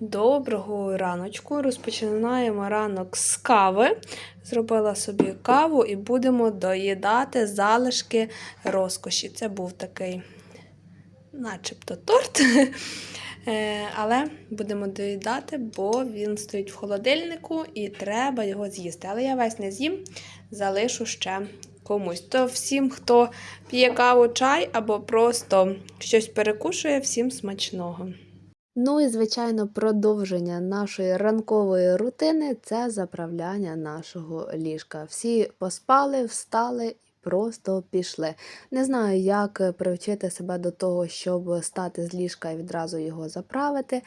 Доброго раночку. Розпочинаємо ранок з кави. Зробила собі каву і будемо доїдати залишки розкоші. Це був такий, начебто, торт. Е, Але будемо доїдати, бо він стоїть в холодильнику і треба його з'їсти. Але я весь не з'їм, залишу ще комусь. То всім, хто п'є каву, чай або просто щось перекушує, всім смачного. Ну і, звичайно, продовження нашої ранкової рутини це заправляння нашого ліжка. Всі поспали, встали просто пішли. Не знаю, як привчити себе до того, щоб стати з ліжка і відразу його заправити.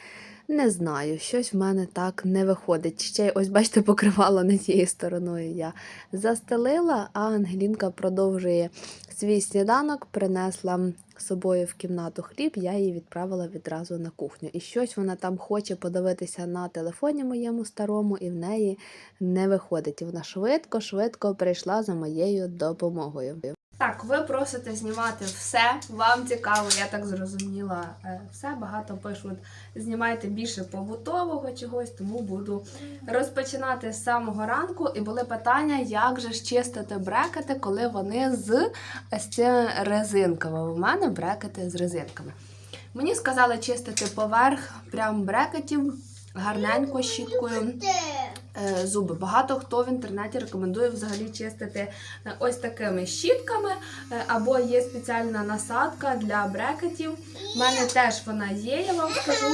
Не знаю, щось в мене так не виходить. Ще й ось, бачите, покривало не тією стороною я застелила, а Ангелінка продовжує свій сніданок, принесла з собою в кімнату хліб, я її відправила відразу на кухню. І щось вона там хоче подивитися на телефоні моєму старому, і в неї не виходить. І вона швидко-швидко прийшла за моєю допомогою. Так, ви просите знімати все. Вам цікаво, я так зрозуміла. е, Все багато пишуть. Знімайте більше побутового чогось, тому буду розпочинати з самого ранку. І були питання, як же ж чистити брекети, коли вони з цими резинками. У мене брекети з резинками. Мені сказали чистити поверх прям брекетів гарненько щіткою зуби. Багато хто в інтернеті рекомендує взагалі чистити е, ось такими щітками, е, або є спеціальна насадка для брекетів. У мене теж вона є, я вам скажу.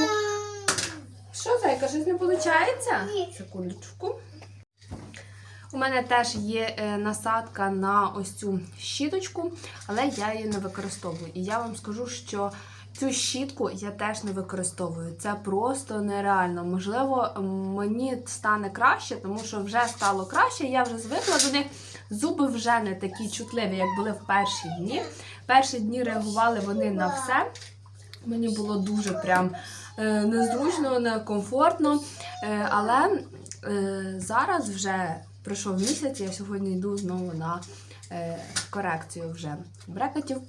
Що, зайка, щось не виходить? Секундочку. У мене теж є е, насадка на ось цю щіточку, але я її не використовую. І я вам скажу, що цю щітку я теж не використовую. Це просто нереально. Можливо, мені стане краще, тому що вже стало краще, я вже звикла до них. Зуби вже не такі чутливі, як були в перші дні. Перші дні реагували вони на все. Мені було дуже прям е, незручно, некомфортно. Е, але е, зараз вже пройшов місяць, я сьогодні йду знову на корекцію вже брекетів.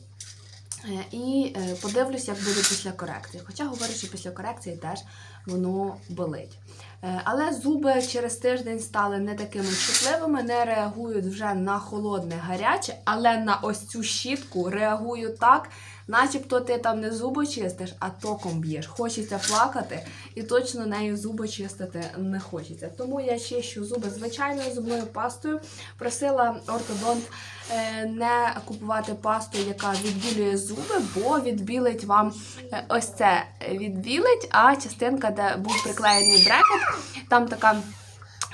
Е, І е, подивлюсь, як буде після корекції. Хоча говорю, що після корекції теж воно болить. Е, Але зуби через тиждень стали не такими чутливими, не реагують вже на холодне гаряче, але на ось цю щітку реагую так, начебто ти там не зуби чистиш, а током б'єш. Хочеться плакати, і точно нею зуби чистити не хочеться. Тому я чищу зуби звичайною зубною пастою. Просила ортодонт е, не купувати пасту, яка відбілює зуби, бо відбілить вам е, ось це відбілить, а частинка, де був приклеєний брекет, там така.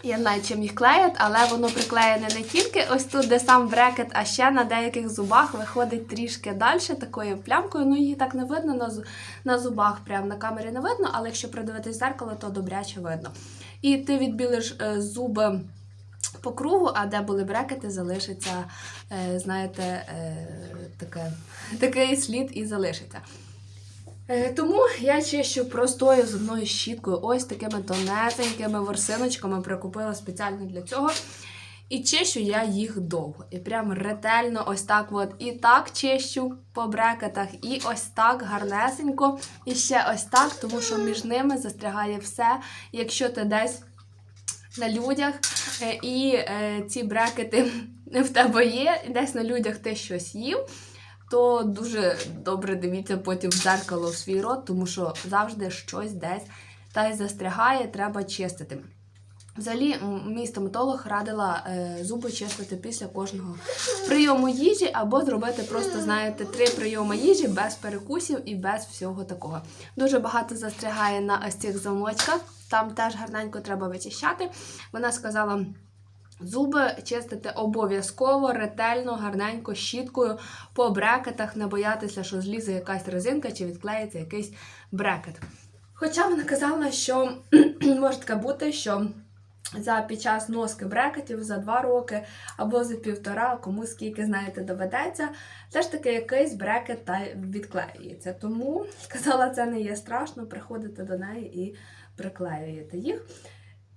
Я знаю, чим їх клеять, але воно приклеєне не тільки ось тут, де сам брекет, а ще на деяких зубах виходить трішки далі, такою плямкою. Ну, її так не видно на, на зубах, прям на камері не видно, але якщо придивитись в зеркало, то добряче видно. І ти відбілиш е, зуби по кругу, а де були брекети, залишиться, е, знаєте, е, таке, такий слід і залишиться. Е, Тому я чищу простою зубною щіткою, ось такими тонесенькими ворсиночками прикупила спеціально для цього. І чищу я їх довго. І прям ретельно ось так от і так чищу по брекетах, і ось так гарнесенько, і ще ось так, тому що між ними застрягає все. Якщо ти десь на людях, е, і е, ці брекети в тебе є, і десь на людях ти щось їв, то дуже добре дивіться потім в дзеркало в свій рот, тому що завжди щось десь та й застрягає, треба чистити. Взагалі, мій стоматолог радила е, зуби чистити після кожного прийому їжі, або зробити просто, знаєте, три прийоми їжі без перекусів і без всього такого. Дуже багато застрягає на ось цих замочках. Там теж гарненько треба вичищати. Вона сказала. Зуби чистити обов'язково, ретельно, гарненько, щіткою по брекетах, не боятися, що злізе якась резинка чи відклеїться якийсь брекет. Хоча вона казала, що може таке бути, що за під час носки брекетів за два роки або за півтора, кому скільки, знаєте, доведеться, все ж таки якийсь брекет та відклеюється. Тому сказала, це не є страшно, приходите до неї і приклеюєте їх.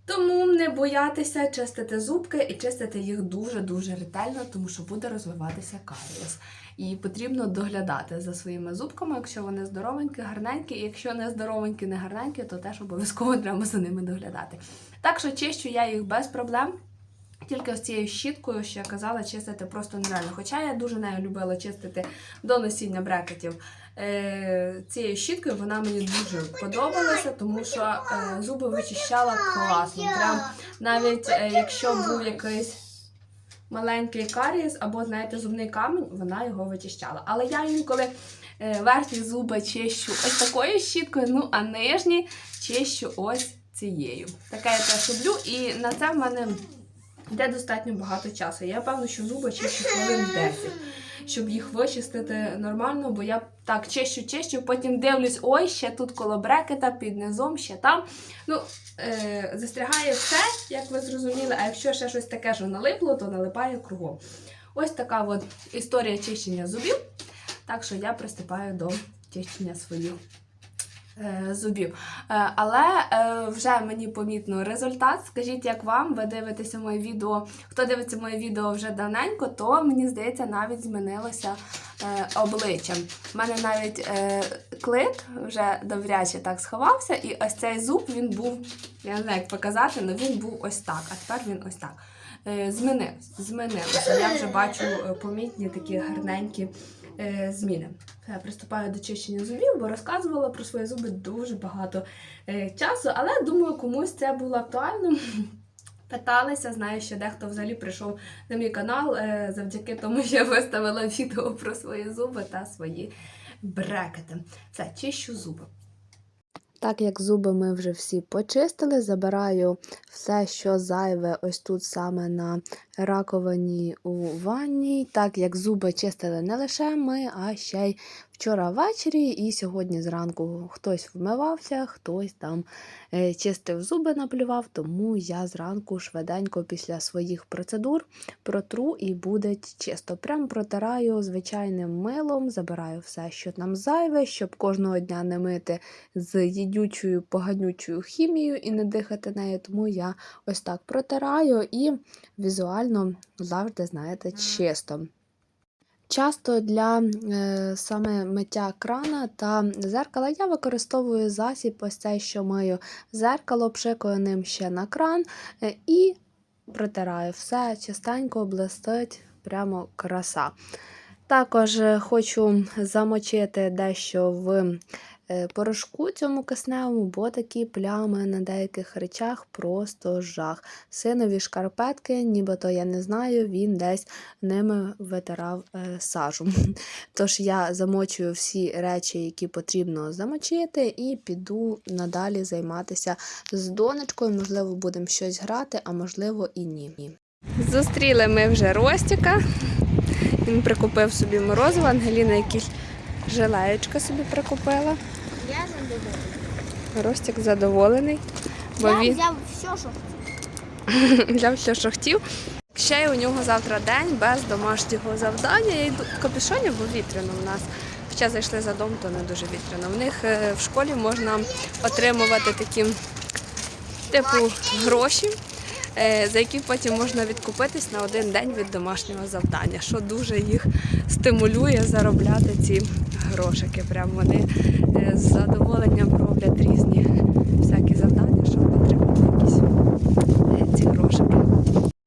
Тому не боятися чистити зубки і чистити їх дуже-дуже ретельно, тому що буде розвиватися карієс. І потрібно доглядати за своїми зубками, якщо вони здоровенькі, гарненькі, і якщо не здоровенькі, не гарненькі, то теж обов'язково треба за ними доглядати. Так що чищу я їх без проблем. Тільки ось цією щіткою, що я казала, чистити просто нереально. Хоча я дуже нею любила чистити до носіння брекетів. Е, цією щіткою вона мені дуже подобалася, тому що е, зуби вичищала класно. Прям навіть е, якщо був якийсь маленький карієс або, знаєте, зубний камінь, вона його вичищала. Але я інколи верхні зуби чищу ось такою щіткою, ну а нижні чищу ось цією. Таке я теж люблю, і на це в мене йде достатньо багато часу. Я певно, що зуби чищу хвилин 10, щоб їх вичистити нормально, бо я так чищу, чищу, потім дивлюсь, ой, ще тут коло брекета, під низом, ще там. Ну, е, застрягає все, як ви зрозуміли, а якщо ще щось таке, що налипло, то налипає кругом. Ось така от історія чищення зубів. Так що я приступаю до чищення своїх зубів. Е, Але е, вже мені помітно результат. Скажіть, як вам? Ви дивитеся моє відео? Хто дивиться моє відео вже давненько, то мені здається, навіть змінилося е, обличчя. У мене навіть е, клик вже добряче так сховався, і ось цей зуб він був, я не знаю, як показати, але він був ось так, а тепер він ось так. Е, Змінився, змінився. Я вже бачу е, помітні такі гарненькі е, зміни. Я приступаю до чищення зубів, бо розказувала про свої зуби дуже багато е, часу, але думаю, комусь це було актуально. Питалися, знаю, що дехто взагалі прийшов на мій канал е, завдяки тому, що я виставила відео про свої зуби та свої брекети. Все, чищу зуби. Так як зуби ми вже всі почистили, забираю все, що зайве ось тут саме на раковині у ванні. Так як зуби чистили не лише ми, а ще й вчора ввечері і сьогодні зранку хтось вмивався, хтось там е, чистив зуби, наплював, тому я зранку швиденько після своїх процедур протру і буде чисто. Прям протираю звичайним милом, забираю все, що там зайве, щоб кожного дня не мити з їдючою поганючою хімією і не дихати нею. Тому я ось так протираю і візуально завжди, знаєте, чисто. Часто для е, саме миття крана та зеркала я використовую засіб, ось цей, що мию. Зеркало, пшикую ним ще на кран е, і протираю. Все частенько, блистить, прямо краса. Також е, хочу замочити дещо в порошку цьому кисневому, бо такі плями на деяких речах просто жах. Синові шкарпетки, нібито я не знаю, він десь ними витирав е, сажу. Тож я замочую всі речі, які потрібно замочити, і піду надалі займатися з донечкою. Можливо, будемо щось грати, а можливо і ні. Зустріли ми вже Ростіка. Він прикупив собі морозиво, Ангеліна якісь желаєчка собі прикупила. Я задоволений. Ростік задоволений, бо Я він взяв все, що взяв все, що хотів. Ще й у нього завтра день без домашнього завдання. Я йду в капюшоні, бо вітряно в нас. Хоча зайшли за дом, то не дуже вітряно. В них е, в школі можна отримувати такі типу гроші, е, за які потім можна відкупитись на один день від домашнього завдання, що дуже їх стимулює заробляти ці грошики. Прям вони е, з задоволенням роблять різні всякі завдання, щоб отримати якісь е, ці грошики.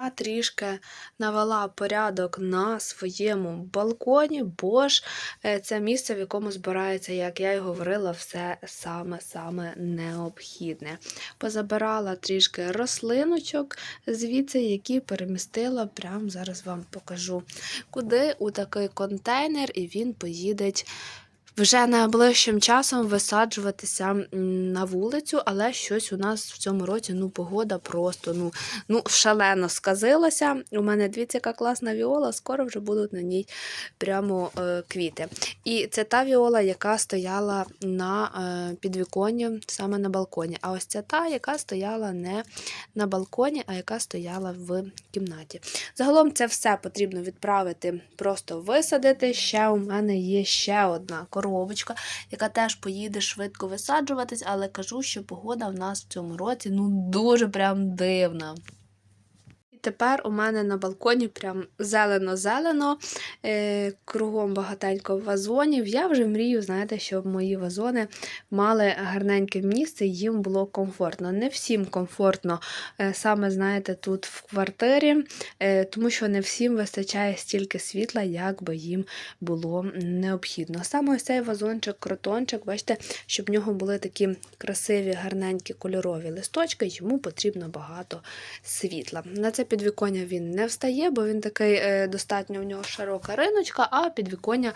Я трішки навела порядок на своєму балконі, бо ж е, це місце, в якому збирається, як я й говорила, все саме-саме необхідне. Позабирала трішки рослиночок звідси, які перемістила, прямо зараз вам покажу, куди у такий контейнер, і він поїде вже найближчим часом висаджуватися на вулицю, але щось у нас в цьому році ну, погода просто ну, ну, шалено сказилася. У мене дивіться, яка класна віола, скоро вже будуть на ній прямо е, квіти. І це та віола, яка стояла на е, підвіконні, саме на балконі. А ось це та, яка стояла не на балконі, а яка стояла в кімнаті. Загалом це все потрібно відправити, просто висадити. Ще у мене є ще одна коробочка, яка теж поїде швидко висаджуватись, але кажу, що погода в нас в цьому році ну дуже прям дивна. Тепер у мене на балконі прям зелено-зелено, е, кругом багатенько вазонів. Я вже мрію, знаєте, щоб мої вазони мали гарненьке місце, їм було комфортно. Не всім комфортно, е, саме знаєте, тут в квартирі, е, тому що не всім вистачає стільки світла, як би їм було необхідно. Саме ось цей вазончик, кротончик, бачите, щоб в нього були такі красиві, гарненькі кольорові листочки, йому потрібно багато світла. На це підвіконня він не встає, бо він такий е, достатньо в нього широка риночка, а підвіконня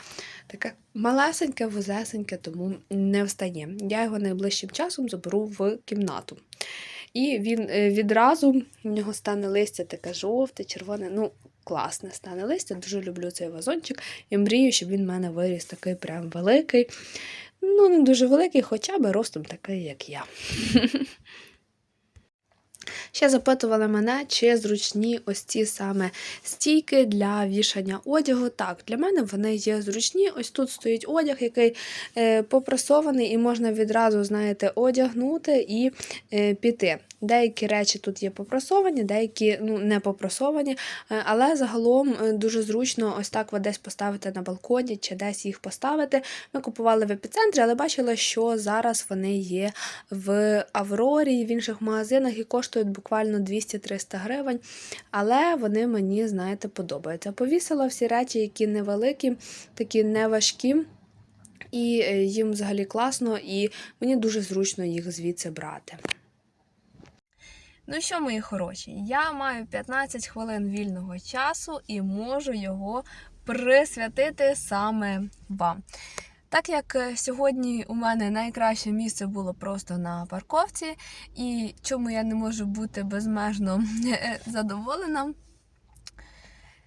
таке малесеньке, вузесеньке, тому не встає. Я його найближчим часом заберу в кімнату. І він е, відразу в нього стане листя таке жовте, червоне. Ну, класне стане листя. Дуже люблю цей вазончик і мрію, щоб він в мене виріс такий прям великий. Ну, не дуже великий, хоча б ростом такий, як я. Ще запитували мене, чи зручні ось ці саме стійки для вішання одягу. Так, для мене вони є зручні. Ось тут стоїть одяг, який е, попрасований, і можна відразу, знаєте, одягнути і е, піти. Деякі речі тут є попрасовані, деякі ну, не попрасовані, е, але загалом дуже зручно ось так десь поставити на балконі чи десь їх поставити. Ми купували в епіцентрі, але бачила, що зараз вони є в Аврорі в інших магазинах і коштують буквально 200-300 гривень. Але вони мені, знаєте, подобаються. Повісила всі речі, які невеликі, такі неважкі. І е, їм взагалі класно, і мені дуже зручно їх звідси брати. Ну що, мої хороші, я маю 15 хвилин вільного часу і можу його присвятити саме вам. Так як е, сьогодні у мене найкраще місце було просто на парковці, і чому я не можу бути безмежно е, задоволена,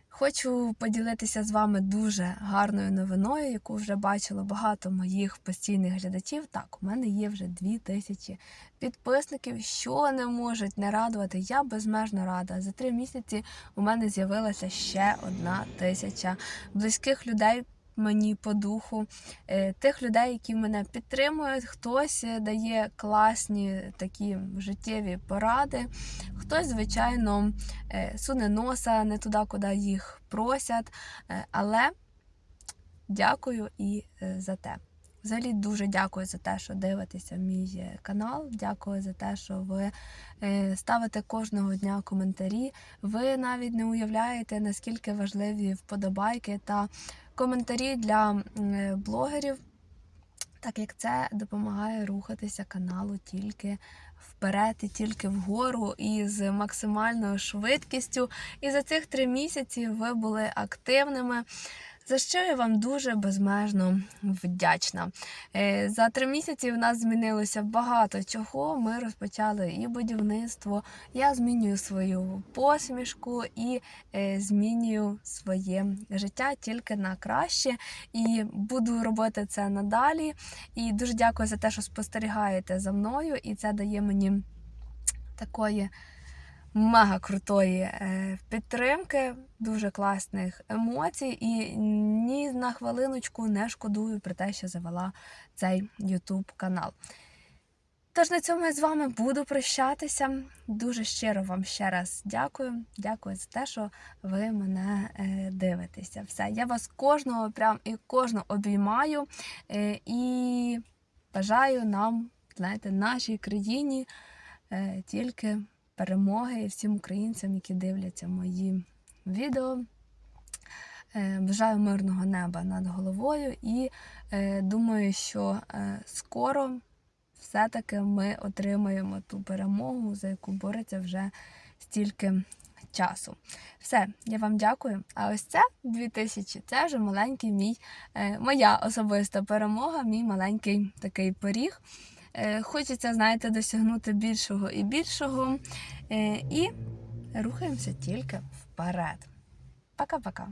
Хочу поділитися з вами дуже гарною новиною, яку вже бачило багато моїх постійних глядачів. Так, у мене є вже дві тисячі підписників, що не можуть не радувати. Я безмежно рада. За три місяці у мене з'явилася ще одна тисяча близьких людей. Мені по духу Е, тих людей, які мене підтримують, хтось е, дає класні такі життєві поради, хтось, звичайно, е, суне носа не туди, куди їх просять. Але дякую і за те. Взагалі дуже дякую за те, що дивитеся мій е, канал. Дякую за те, що ви е, ставите кожного дня коментарі. Ви навіть не уявляєте, наскільки важливі вподобайки та коментарі для е, блогерів, так як це допомагає рухатися каналу тільки вперед і тільки вгору і з максимальною швидкістю. І за цих три місяці ви були активними. За що я вам дуже безмежно вдячна. Е, За три місяці в нас змінилося багато чого. Ми розпочали і будівництво. Я змінюю свою посмішку і е, змінюю своє життя тільки на краще. І буду робити це надалі. І дуже дякую за те, що спостерігаєте за мною, і це дає мені такої мега крутої е, підтримки, дуже класних емоцій, і ні на хвилиночку не шкодую про те, що завела цей YouTube канал. Тож на цьому я з вами буду прощатися. Дуже щиро вам ще раз дякую. Дякую за те, що ви мене е, дивитеся. Все, я вас кожного прям і кожного обіймаю е, і бажаю нам, знаєте, нашій країні тільки перемоги і всім українцям, які дивляться мої відео. Е, Бажаю мирного неба над головою і е, думаю, що е, скоро все-таки ми отримаємо ту перемогу, за яку бореться вже стільки часу. Все, я вам дякую. А ось це 2000, це вже маленький мій, моя особиста перемога, мій маленький такий поріг. Е, Хочеться, знаєте, досягнути більшого і більшого. Е, І рухаємося тільки вперед. Пока-пока.